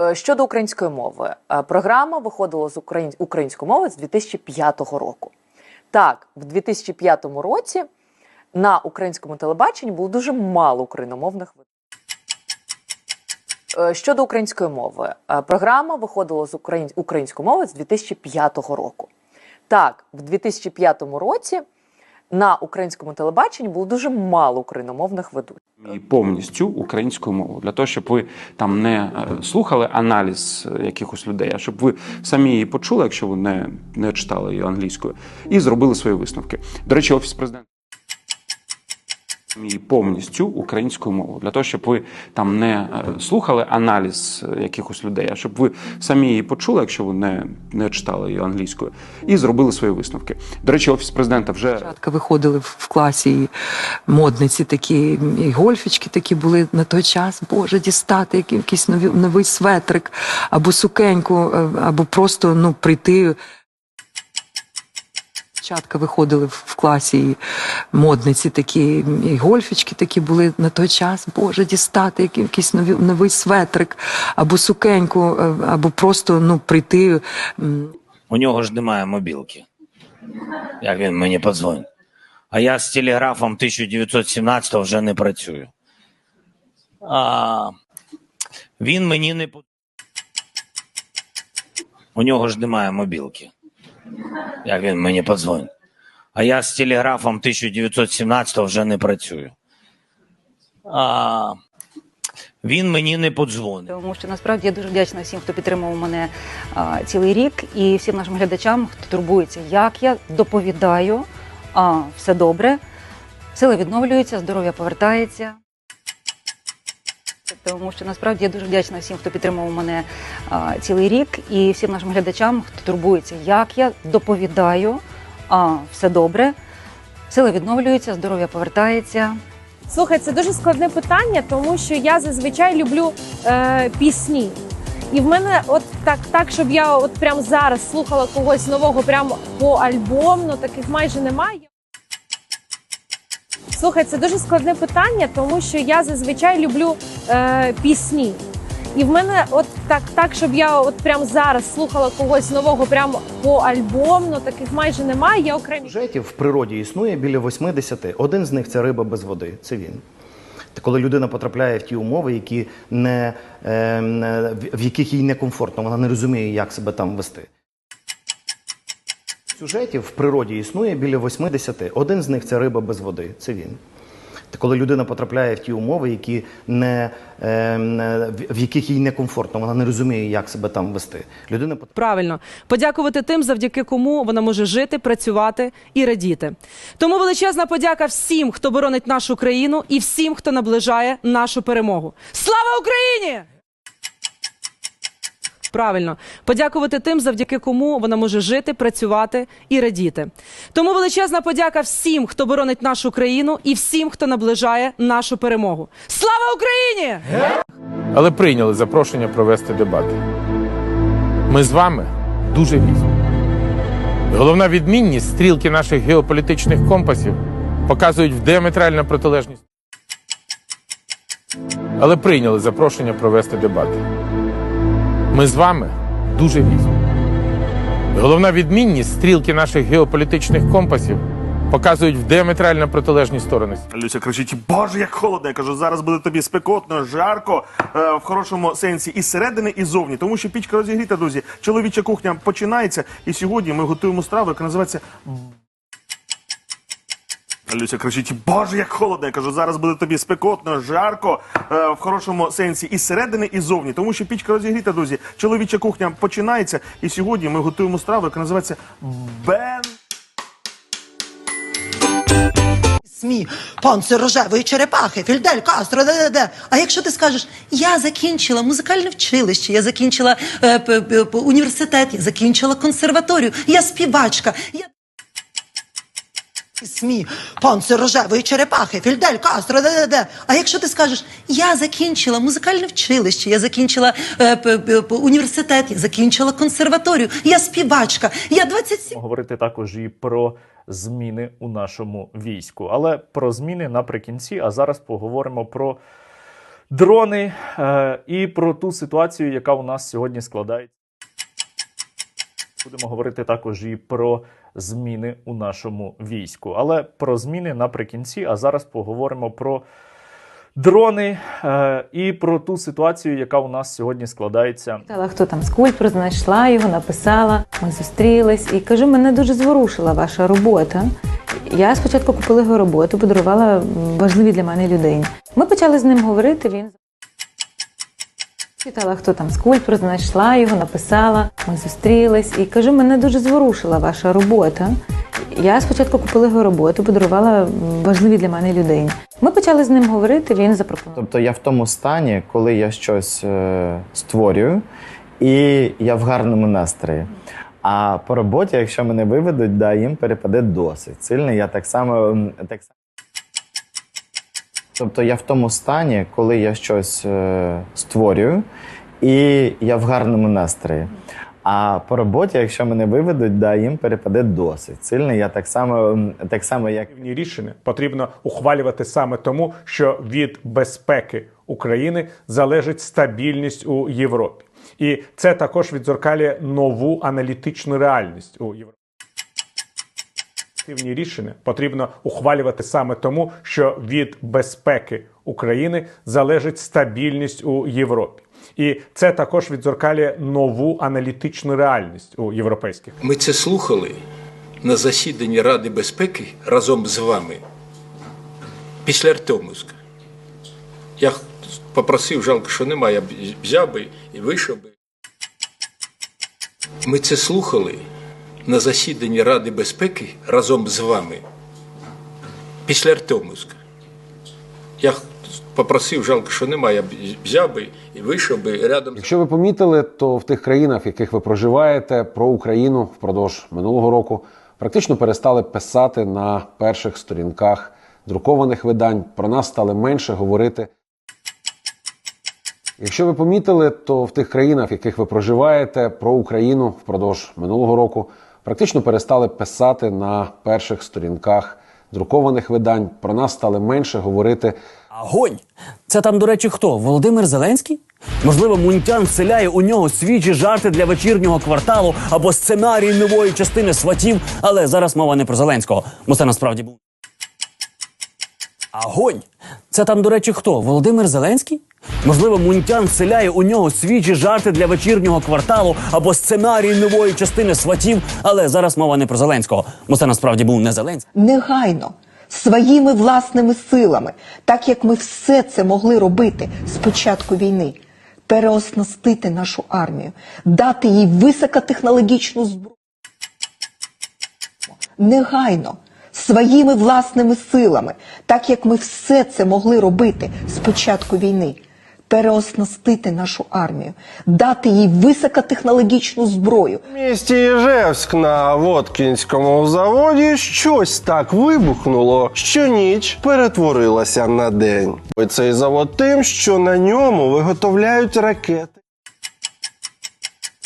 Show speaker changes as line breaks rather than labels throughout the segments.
Е, Щодо української мови, Е, програма виходила з української мови з 2005 року. Так, в 2005 році на українському телебаченні було дуже мало україномовних. Е, Щодо української мови, програма виходила з української мови з 2005 року. Так, в 2005 році на українському телебаченні було дуже мало україномовних ведучих.
і повністю українською мовою для того, щоб ви там не е, слухали аналіз е, якихось людей, а щоб ви самі її почули, якщо ви не, не читали її англійською, і зробили свої висновки. До речі, офіс президента і повністю українською мовою для того, щоб ви там не е, слухали аналіз е, якихось людей, а щоб ви самі її почули, якщо ви не, не читали її англійською, і зробили свої висновки. До речі, офіс президента вже
Дівчатка виходили в класі і модниці такі, і гольфічки такі були на той час. Боже, дістати якийсь нові, новий светрик, або сукеньку, е, або просто ну, прийти. Дівчатка виходили в класі і модниці такі, і гольфічки такі були на той час. Боже, дістати якийсь нові, новий светрик, або сукеньку, е, або просто ну, прийти.
У нього ж немає мобілки. Як він мені подзвонить? А я з телеграфом 1917 вже не працюю. А, він мені не У нього ж немає мобілки. Як він мені подзвонить? А я з телеграфом 1917 вже не працюю. А, він мені не подзвонить.
Тому що насправді я дуже вдячна всім, хто підтримував мене а, цілий рік, і всім нашим глядачам, хто турбується, як я доповідаю, а, все добре, сили відновлюються, здоров'я повертається. Тому що насправді я дуже вдячна всім, хто підтримував мене а, цілий рік, і всім нашим глядачам, хто турбується, як я доповідаю, а, все добре, сили відновлюються, здоров'я повертається.
Слухай, це дуже складне питання, тому що я зазвичай люблю е, пісні. І в мене от так, так, щоб я от прямо зараз слухала когось нового прямо по альбомно, таких майже немає. Слухай, це дуже складне питання, тому що я зазвичай люблю е, пісні. І в мене от так, так, щоб я от прямо зараз слухала когось нового прямо по альбомно, таких майже немає. Є окремі
Сюжетів в природі існує біля 80. Один з них це риба без води. Це він. Та коли людина потрапляє в ті умови, які не, е, в яких їй некомфортно, вона не розуміє, як себе там вести. Сюжетів в природі існує біля 80. Один з них це риба без води. Це він. Та коли людина потрапляє в ті умови, які не, е, в- яких їй некомфортно, вона не розуміє, як себе там вести. Людина
Правильно, подякувати тим, завдяки кому вона може жити, працювати і радіти. Тому величезна подяка всім, хто боронить нашу країну, і всім, хто наближає нашу перемогу. Слава Україні! Правильно, подякувати тим, завдяки кому вона може жити, працювати і радіти. Тому величезна подяка всім, хто боронить нашу країну, і всім, хто наближає нашу перемогу. Слава Україні!
але прийняли запрошення провести дебати. Ми з вами дуже різні. Головна відмінність стрілки наших геополітичних компасів показують в діаметрально протилежність. Але прийняли запрошення провести дебати. Ми з вами дуже різні. Головна відмінність стрілки наших геополітичних компасів показують в діаметрально протилежні сторони.
Люся кричить: Боже, як холодно. Я кажу, зараз буде тобі спекотно, жарко е, в хорошому сенсі і зсередини, і зовні. Тому що пічка розігріта, друзі. Чоловіча кухня починається. І сьогодні ми готуємо страву, яка називається. Люся кричить: Боже, як холодно. Я кажу, зараз буде тобі спекотно, жарко е, в хорошому сенсі і зсередини, і зовні. Тому що пічка розігріта, друзі. Чоловіча кухня починається. І сьогодні ми готуємо страву, яка називається Бен.
СМІ, панцир рожевої черепахи, Фільдель Кастро, де, де, де. А якщо ти скажеш, я закінчила музикальне вчилище, я закінчила е, п- п- університет, я закінчила консерваторію, я співачка, я. СМІ, панцир рожевої черепахи, Фільдель Кастро, де, де, де. А якщо ти скажеш, я закінчила музикальне вчилище, я закінчила е, п- п- п- університет, я закінчила консерваторію, я співачка, я 27
говорити також і про зміни у нашому війську. Але про зміни наприкінці. А зараз поговоримо про дрони е, і про ту ситуацію, яка у нас сьогодні складається. Будемо говорити також і про зміни у нашому війську. Але про зміни наприкінці. А зараз поговоримо про дрони е, і про ту ситуацію, яка у нас сьогодні складається.
Питала, хто там скульптор, знайшла його, написала. Ми зустрілись і кажу, мене дуже зворушила ваша робота. Я спочатку купила його роботу, подарувала м, важливій для мене людині. Ми почали з ним говорити. Він питала, хто там скульптор, знайшла його, написала. Ми зустрілись і кажу, мене дуже зворушила ваша робота. Я спочатку купила його роботу, подарувала м, важливій для мене людині. Ми почали з ним говорити. Він запропонував.
Тобто я в тому стані, коли я щось е, створюю, і я в гарному настрої. А по роботі, якщо мене виведуть, да, їм перепаде досить сильно. Я так само так само. Тобто я в тому стані, коли я щось е, створюю, і я в гарному настрої. А по роботі, якщо мене виведуть, да, їм перепаде досить сильно. Я так само, так само як
рішення потрібно ухвалювати саме тому, що від безпеки України залежить стабільність у Європі, і це також відзеркалює нову аналітичну реальність у Європі. Ефективні рішення потрібно ухвалювати саме тому, що від безпеки України залежить стабільність у Європі, і це також відзеркалює нову аналітичну реальність у європейських.
Ми це слухали на засіданні Ради безпеки разом з вами після Артемовська. Я попросив, жалко, що немає, я взяв би і вийшов би. Ми це слухали на засіданні Ради безпеки разом з вами після Артемовська. Я попросив, жалко, що немає, я взяв би і вийшов би рядом.
Якщо ви помітили, то в тих країнах, в яких ви проживаєте, про Україну впродовж минулого року практично перестали писати на перших сторінках друкованих видань. Про нас стали менше говорити. Якщо ви помітили, то в тих країнах, в яких ви проживаєте, про Україну впродовж минулого року практично перестали писати на перших сторінках друкованих видань. Про нас стали менше говорити.
Агонь! Це там, до речі, хто? Володимир Зеленський? Можливо, Мунтян вселяє у нього свіжі жарти для вечірнього кварталу або сценарій нової частини сватів, але зараз мова не про Зеленського, бо це насправді був. Агонь! Це там, до речі, хто? Володимир Зеленський? Можливо, Мунтян вселяє у нього свіжі жарти для вечірнього кварталу або сценарій нової частини сватів, але зараз мова не про Зеленського, бо це насправді був не Зеленський.
негайно, своїми власними силами, так як ми все це могли робити з початку війни, переоснастити нашу армію, дати їй високотехнологічну зброю. Негайно, своїми власними силами, так як ми все це могли робити з початку війни, переоснастити нашу армію, дати їй високотехнологічну зброю,
В місті Іжевськ на Воткінському заводі щось так вибухнуло, що ніч перетворилася на день. Цей завод тим, що на ньому виготовляють ракети.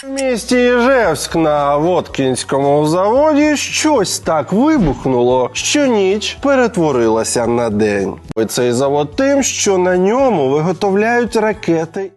Місті Іжевськ на Воткінському заводі щось так вибухнуло, що ніч перетворилася на день. Ой Цей завод тим, що на ньому виготовляють ракети.